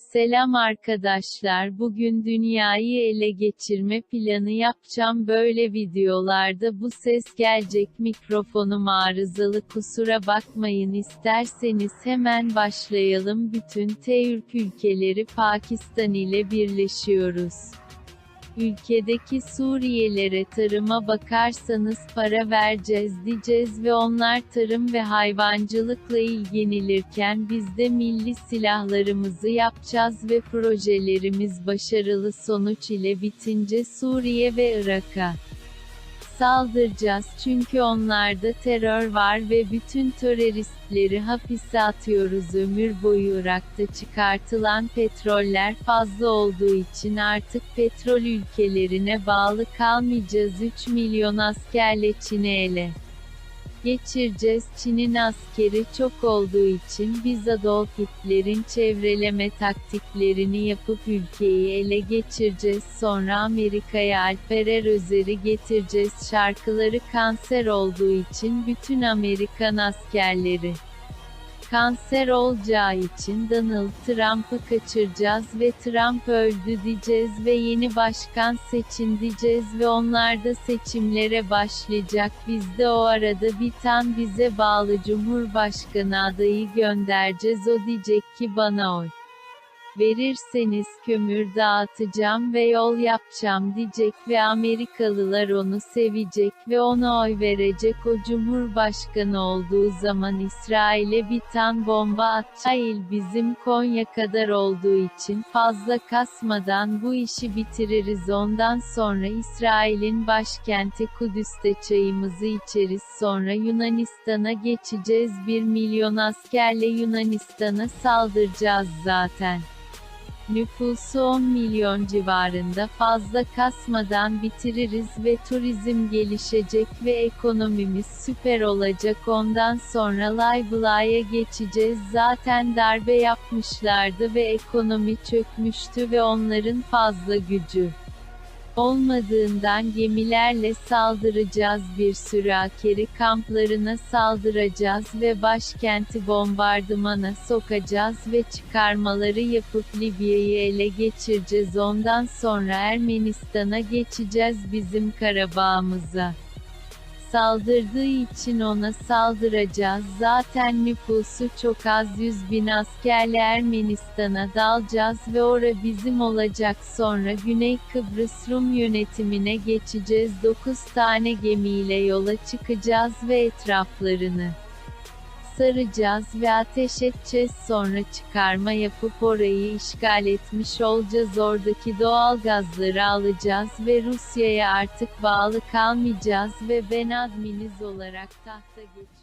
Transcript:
Selam arkadaşlar bugün dünyayı ele geçirme planı yapacağım. Böyle videolarda bu ses gelecek. Mikrofonum arızalı kusura bakmayın. İsterseniz hemen başlayalım. Bütün Türk ülkeleri Pakistan ile birleşiyoruz. Ülkedeki Suriyelere tarıma bakarsanız para vereceğiz diyeceğiz ve onlar tarım ve hayvancılıkla ilgilenirken biz de milli silahlarımızı yapacağız ve projelerimiz başarılı sonuç ile bitince Suriye ve Irak'a saldıracağız. Çünkü onlarda terör var ve bütün teröristleri hapise atıyoruz. Ömür boyu Irak'ta çıkartılan petroller fazla olduğu için artık petrol ülkelerine bağlı kalmayacağız. 3 milyon askerle Çin'i ele geçireceğiz. Çin'in askeri çok olduğu için biz Adolf Hitler'in çevreleme taktiklerini yapıp ülkeyi ele geçireceğiz. Sonra Amerika'ya Alperer Özer'i getireceğiz. Şarkıları kanser olduğu için bütün Amerikan askerleri kanser olacağı için Donald Trump'ı kaçıracağız ve Trump öldü diyeceğiz ve yeni başkan seçin diyeceğiz ve onlar da seçimlere başlayacak. Biz de o arada bir tane bize bağlı Cumhurbaşkanı adayı göndereceğiz o diyecek ki bana oy verirseniz kömür dağıtacağım ve yol yapacağım diyecek ve Amerikalılar onu sevecek ve ona oy verecek o cumhurbaşkanı olduğu zaman İsrail'e bir tan bomba atacak bizim Konya kadar olduğu için fazla kasmadan bu işi bitiririz. Ondan sonra İsrail'in başkenti Kudüs'te çayımızı içeriz. Sonra Yunanistan'a geçeceğiz. 1 milyon askerle Yunanistan'a saldıracağız zaten. Nüfusu 10 milyon civarında fazla kasmadan bitiririz ve turizm gelişecek ve ekonomimiz süper olacak. Ondan sonra Laybula'ya geçeceğiz. Zaten darbe yapmışlardı ve ekonomi çökmüştü ve onların fazla gücü olmadığından gemilerle saldıracağız bir sürü akeri kamplarına saldıracağız ve başkenti bombardımana sokacağız ve çıkarmaları yapıp Libya'yı ele geçireceğiz. Ondan sonra Ermenistan'a geçeceğiz bizim Karabağ'ımıza saldırdığı için ona saldıracağız. Zaten nüfusu çok az 100 bin askerle Ermenistan'a dalacağız ve ora bizim olacak sonra Güney Kıbrıs Rum yönetimine geçeceğiz 9 tane gemiyle yola çıkacağız ve etraflarını saracağız ve ateş edeceğiz sonra çıkarma yapıp orayı işgal etmiş olacağız oradaki doğal gazları alacağız ve Rusya'ya artık bağlı kalmayacağız ve ben adminiz olarak tahta geçeceğim.